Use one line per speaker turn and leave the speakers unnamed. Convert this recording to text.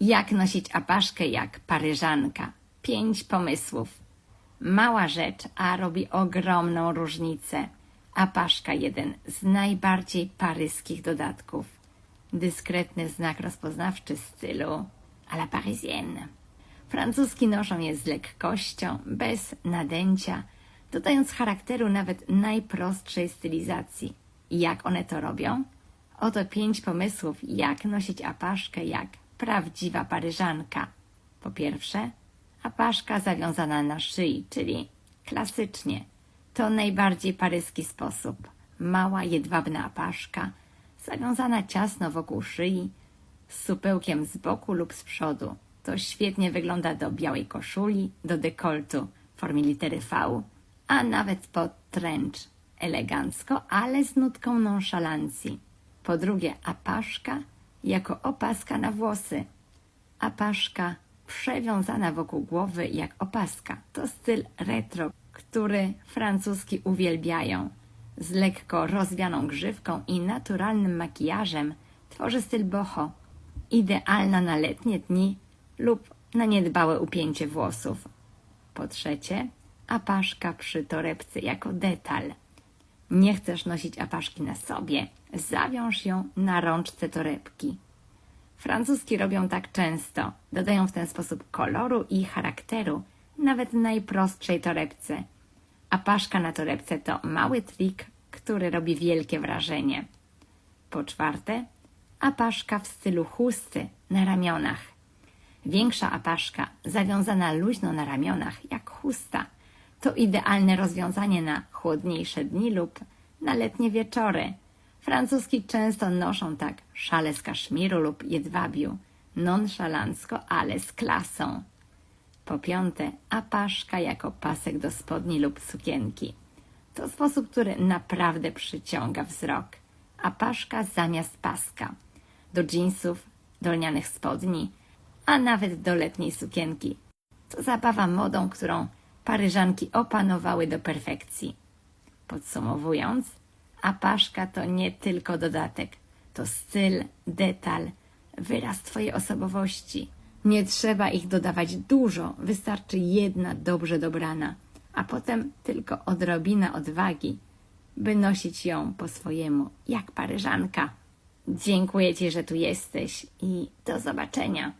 Jak nosić apaszkę jak paryżanka? Pięć pomysłów. Mała rzecz, a robi ogromną różnicę. Apaszka jeden z najbardziej paryskich dodatków. Dyskretny znak rozpoznawczy stylu à la parisienne. Francuski noszą je z lekkością, bez nadęcia, dodając charakteru nawet najprostszej stylizacji. Jak one to robią? Oto pięć pomysłów, jak nosić apaszkę jak prawdziwa paryżanka. Po pierwsze, apaszka zawiązana na szyi, czyli klasycznie. To najbardziej paryski sposób. Mała, jedwabna apaszka, zawiązana ciasno wokół szyi, z supełkiem z boku lub z przodu. To świetnie wygląda do białej koszuli, do dekoltu w formie litery V, a nawet pod trench. Elegancko, ale z nutką nonszalancji. Po drugie, apaszka jako opaska na włosy. Apaszka przewiązana wokół głowy jak opaska. To styl retro, który francuski uwielbiają. Z lekko rozwianą grzywką i naturalnym makijażem tworzy styl boho. Idealna na letnie dni lub na niedbałe upięcie włosów. Po trzecie, apaszka przy torebce jako detal. Nie chcesz nosić apaszki na sobie, zawiąż ją na rączce torebki. Francuski robią tak często, dodają w ten sposób koloru i charakteru nawet najprostszej torebce. Apaszka na torebce to mały trik, który robi wielkie wrażenie. Po czwarte, apaszka w stylu chusty na ramionach. Większa apaszka, zawiązana luźno na ramionach, jak chusta, to idealne rozwiązanie na chłodniejsze dni lub na letnie wieczory. Francuski często noszą tak szale z kaszmiru lub jedwabiu, nonszalancko, ale z klasą. Po piąte, apaszka jako pasek do spodni lub sukienki. To sposób, który naprawdę przyciąga wzrok. Apaszka zamiast paska. Do dżinsów, do lnianych spodni, a nawet do letniej sukienki. To zabawa modą, którą Paryżanki opanowały do perfekcji. Podsumowując, apaszka to nie tylko dodatek, to styl, detal, wyraz Twojej osobowości. Nie trzeba ich dodawać dużo, wystarczy jedna dobrze dobrana, a potem tylko odrobina odwagi, by nosić ją po swojemu, jak Paryżanka. Dziękuję Ci, że tu jesteś i do zobaczenia.